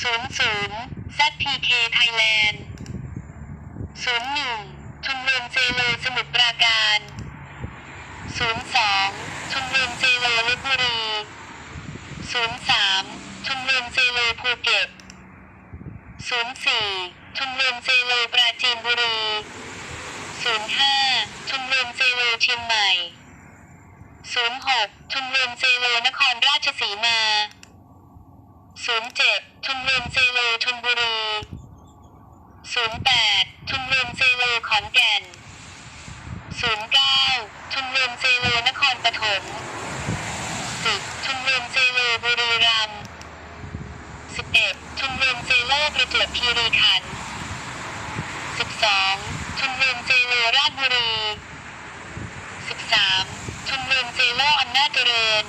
00 ZPK Thailand 01ชุมรมเจโลสมุทรปราการ02ชุมรมเจโลลบบุรี03ชุมรมเจโลภูเก็ต04ชุมรมเจโลปราจีนบุรี05ชุมรมเจโลเชียงใหม่06ชุมรมเจโลนครราชสีมา 07ชมรมเจโลชนบุรี 08ชมรมเจโลขอนแก่น 09ชมรมเจโลนครปฐม10ชมรมเจโลบุรีรัมย์11ชมรมเจโลประจวบคีรีขันธ์12ชมรมเจโลราชบุรี 13ชมรมเจโลอำนาจเจริญ